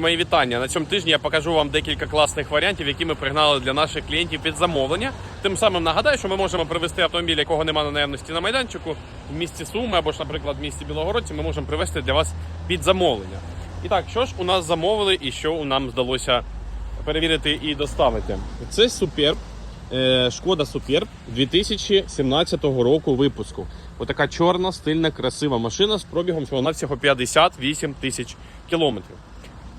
Мої вітання. На цьому тижні я покажу вам декілька класних варіантів, які ми пригнали для наших клієнтів під замовлення. Тим самим нагадаю, що ми можемо привезти автомобіль, якого немає на наявності на майданчику в місті Суми або ж, наприклад, в місті Білогородці. Ми можемо привезти для вас під замовлення. І так, що ж у нас замовили і що нам вдалося перевірити і доставити? Це Суперб. е, Шкода Суперб 2017 року випуску. Отака чорна, стильна, красива машина з пробігом всього навсього 58 тисяч кілометрів.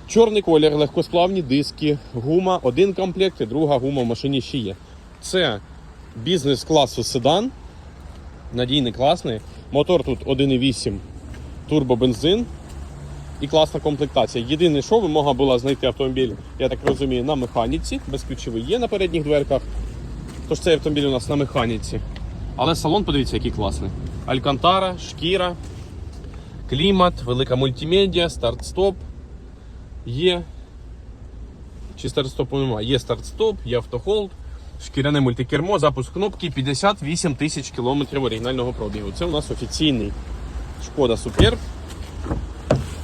Чорний колір, легкосплавні диски, гума, один комплект і друга гума в машині ще є. Це бізнес-класу седан. Надійний, класний. Мотор тут 1,8 турбобензин і класна комплектація. Єдине, що вимога була знайти автомобіль, я так розумію, на механіці. Безключовий є на передніх дверках. Тож цей автомобіль у нас на механіці. Але салон, подивіться, який класний. Алькантара, шкіра, клімат, велика мультимедіа, старт-стоп. Є. Чи старт-стопу немає? Є старт-стоп, є автохолд, шкіряне мультикермо, запуск кнопки 58 тисяч кілометрів оригінального пробігу. Це у нас офіційний шкода Суперб.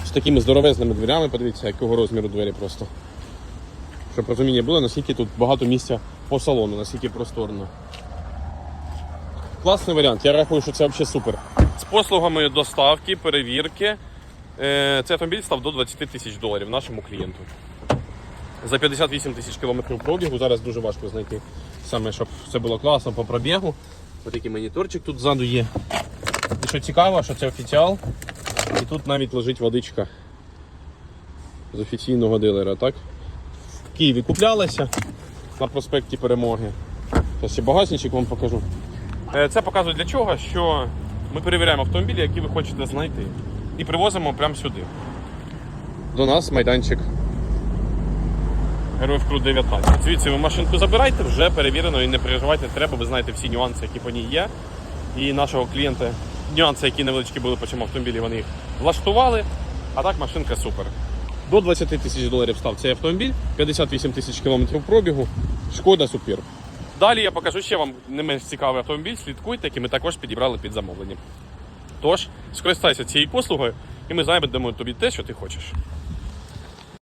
З такими здоровезними дверями, подивіться, якого розміру двері просто. Щоб розуміння було, наскільки тут багато місця по салону, наскільки просторно. Класний варіант, я рахую, що це взагалі супер. З послугами доставки, перевірки. Е, Цей автомобіль став до 20 тисяч доларів нашому клієнту. За 58 тисяч кілометрів пробігу. Зараз дуже важко знайти саме, щоб все було класно по пробігу. Ось такий моніторчик тут ззаду є. І що цікаво, що це офіціал. І тут навіть лежить водичка з офіційного дилера. так? В Києві куплялася на проспекті Перемоги. Зараз ще багажничок вам покажу. Е, Це показує для чого, що ми перевіряємо автомобілі, які ви хочете знайти. І привозимо прямо сюди. До нас майданчик. Героїв Крут 19. Звідси ви машинку забирайте, вже перевірено і не переживайте, треба, ви знаєте всі нюанси, які по ній є. І нашого клієнта, нюанси, які невеличкі були по цьому автомобілі, вони їх влаштували. А так машинка супер. До 20 тисяч доларів став цей автомобіль, 58 тисяч кілометрів пробігу. Шкода супер. Далі я покажу ще вам не менш цікавий автомобіль, слідкуйте, який ми також підібрали під замовлення. Тож, скористайся цією послугою, і ми знайдемо тобі те, що ти хочеш.